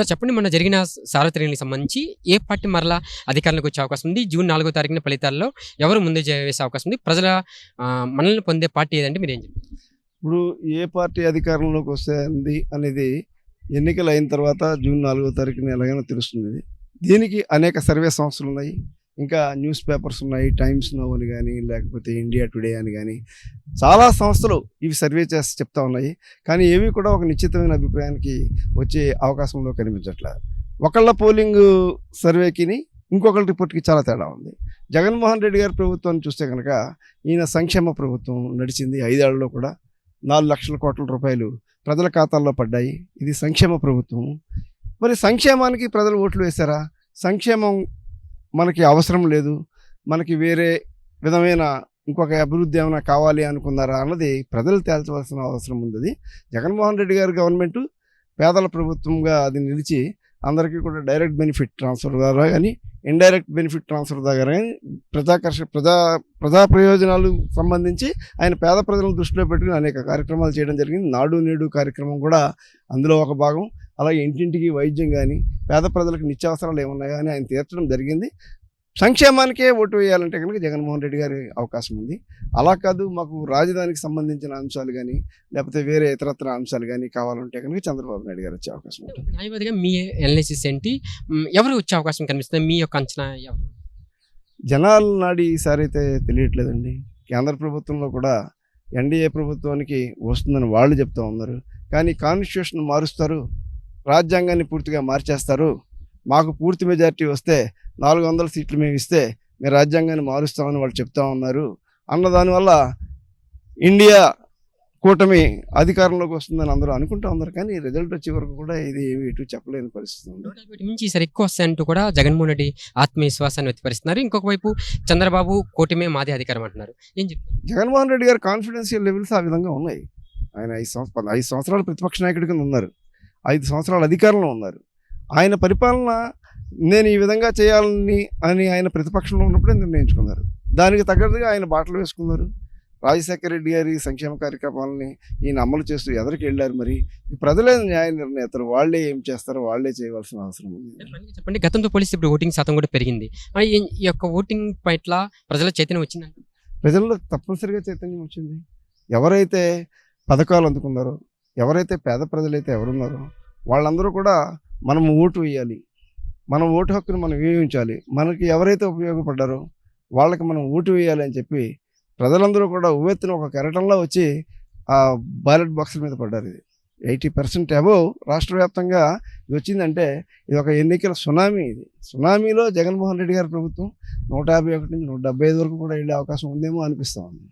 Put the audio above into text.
Sir చెప్పండి మొన్న జరిగిన సార్వత్రిక సంబంధించి ఏ పార్టీ మరలా అధికారంలోకి వచ్చే అవకాశం ఉంది? జూన్ నాలుగో తారీఖున ఫలితాల్లో ఎవరు ముందు జయ వేసే అవకాశం ఉంది? ప్రజల మనల్ని పొందే పార్టీ ఏదంటే మీరు ఏం చెప్తారు? ఇప్పుడు ఏ పార్టీ అధికారంలోకి వస్తుంది అనేది ఎన్నికలు అయిన తర్వాత జూన్ నాలుగో తారీఖున ఎలాగైనా తెలుస్తుంది. దీనికి అనేక సర్వే సంస్థలు ఉన్నాయి ఇంకా న్యూస్ పేపర్స్ ఉన్నాయి టైమ్స్ నో అని కానీ లేకపోతే ఇండియా టుడే అని కానీ చాలా సంస్థలు ఇవి సర్వే చేసి చెప్తా ఉన్నాయి. కానీ ఏవి కూడా ఒక నిశ్చితమైన అభిప్రాయానికి వచ్చే అవకాశంలో కనిపించట్లేదు ఒకళ్ళ పోలింగ్ సర్వేకిని ఇంకొకళ్ళ రిపోర్ట్కి చాలా తేడా ఉంది. జగన్మోహన్ రెడ్డి గారి ప్రభుత్వాన్ని చూస్తే కనుక ఈయన సంక్షేమ ప్రభుత్వం నడిచింది ఐదేళ్ళలో కూడా. నాలుగు లక్షల కోట్ల రూపాయలు ప్రజల ఖాతాల్లో పడ్డాయి. ఇది సంక్షేమ ప్రభుత్వం. మరి సంక్షేమానికి ప్రజలు ఓట్లు వేశారా? సంక్షేమం మనకి అవసరం లేదు. మనకి వేరే విధమైన ఇంకొక అభివృద్ధి ఏమైనా కావాలి అనుకున్నారా అన్నది ప్రజలు తేల్చవలసిన అవసరం ఉంది. జగన్మోహన్ రెడ్డి గారి గవర్నమెంట్ పేదల ప్రభుత్వంగా అది నిలిచి అందరికీ కూడా డైరెక్ట్ బెనిఫిట్ ట్రాన్స్ఫర్ ద్వారా కానీ ఇండైరెక్ట్ బెనిఫిట్ ట్రాన్స్ఫర్ ద్వారా కానీ ప్రజాకర్ష ప్రజా ప్రజా ప్రయోజనాలు సంబంధించి ఆయన పేద ప్రజలను దృష్టిలో పెట్టుకుని అనేక కార్యక్రమాలు చేయడం జరిగింది. నాడు నేడు కార్యక్రమం కూడా అందులో ఒక భాగం. అలాగే ఇంటింటికి వైద్యం కానీ పేద ప్రజలకు నిత్యావసరాలు ఏమున్నాయో అని ఆయన తీర్చడం జరిగింది. సంక్షేమానికే ఓటు వేయాలంటే కనుక జగన్మోహన్ రెడ్డి గారి అవకాశం ఉంది. అలా కాదు మాకు రాజధానికి సంబంధించిన అంశాలు కానీ లేకపోతే వేరే ఇతరత్ర అంశాలు కానీ కావాలంటే కనుక చంద్రబాబు నాయుడు గారు వచ్చే అవకాశం ఉంటుంది. న్యాయవాదిగా మీ ఎనాలిసిస్ ఏంటి ఎవరు వచ్చే అవకాశం కనిపిస్తుంది? మీ యొక్క అంచనా ఎవరు? జనాల నాడి ఈసారి అయితే తెలియట్లేదండి. కేంద్ర ప్రభుత్వంలో కూడా ఎన్డీఏ ప్రభుత్వానికి వస్తుందని వాళ్ళు చెప్తా ఉన్నారు. కానీ కాన్స్టిట్యూషన్ మారుస్తారు. రాజ్యాంగాన్ని పూర్తిగా మార్చేస్తారు. మాకు పూర్తి మెజారిటీ వస్తే నాలుగు వందల సీట్లు మేము ఇస్తే మేము రాజ్యాంగాన్ని మారుస్తామని వాళ్ళు చెప్తా ఉన్నారు. అన్న దానివల్ల ఇండియా కూటమి అధికారంలోకి వస్తుందని అందరూ అనుకుంటా ఉన్నారు. కానీ రిజల్ట్ వచ్చే వరకు కూడా ఇది ఏమి ఇటు చెప్పలేని పరిస్థితి ఉంది. మించి ఈసారి ఎక్కువ వస్తాయంటూ కూడా జగన్మోహన్ రెడ్డి ఆత్మవిశ్వాసాన్ని వ్యక్తపరుస్తున్నారు. ఇంకొక వైపు చంద్రబాబు కూటమే మాదే అధికారం అంటున్నారు. ఏం చెప్తారు జగన్మోహన్ రెడ్డి గారి కాన్ఫిడెన్షియల్ లెవెల్స్ ఆ విధంగా ఉన్నాయి. ఆయన ఐదు సంవత్సరాలు ఐదు సంవత్సరాలు ప్రతిపక్ష నాయకుడి కింద ఉన్నారు. ఐదు సంవత్సరాలు అధికారంలో ఉన్నారు. ఆయన పరిపాలన నేను ఈ విధంగా చేయాలని అని ఆయన ప్రతిపక్షంలో ఉన్నప్పుడే నిర్ణయించుకున్నారు. దానికి తగ్గట్టుగా ఆయన బాటలు వేసుకున్నారు. రాజశేఖర రెడ్డి గారి సంక్షేమ కార్యక్రమాలని ఈయన అమలు చేస్తూ ఎదరికి వెళ్ళారు మరి. ప్రజలే న్యాయ నిర్ణేతలు వాళ్ళే ఏం చేస్తారో వాళ్ళే చేయవలసిన అవసరం ఉంది. చెప్పండి గతంతో పోలిస్తే ఇప్పుడు ఓటింగ్ శాతం కూడా పెరిగింది. ఈ- యొక్క ఓటింగ్ పట్ల ప్రజల చైతన్యం వచ్చిందంట ప్రజల్లో తప్పనిసరిగా చైతన్యం వచ్చింది. ఎవరైతే పథకాలు అందుకున్నారో ఎవరైతే పేద ప్రజలైతే ఎవరున్నారో వాళ్ళందరూ కూడా మనం ఓటు వేయాలి. మన ఓటు హక్కును మనం వినియోగించాలి. మనకి ఎవరైతే ఉపయోగపడ్డారో వాళ్ళకి మనం ఓటు వేయాలి అని చెప్పి ప్రజలందరూ కూడా ఉవ్వెత్తున ఒక కెరటంలో వచ్చి ఆ బ్యాలెట్ బాక్సుల మీద పడ్డారు ఇది. ఎయిటీ పర్సెంట్ అబోవ్ రాష్ట్ర వ్యాప్తంగా ఇది వచ్చిందంటే ఇది ఒక ఎన్నికల సునామీ ఇది. సునామీలో జగన్మోహన్ రెడ్డి గారి ప్రభుత్వం నూట యాభై ఒకటి నుంచి నూట డెబ్బై ఐదు వరకు కూడా వెళ్ళే అవకాశం ఉందేమో అనిపిస్తూ ఉంది.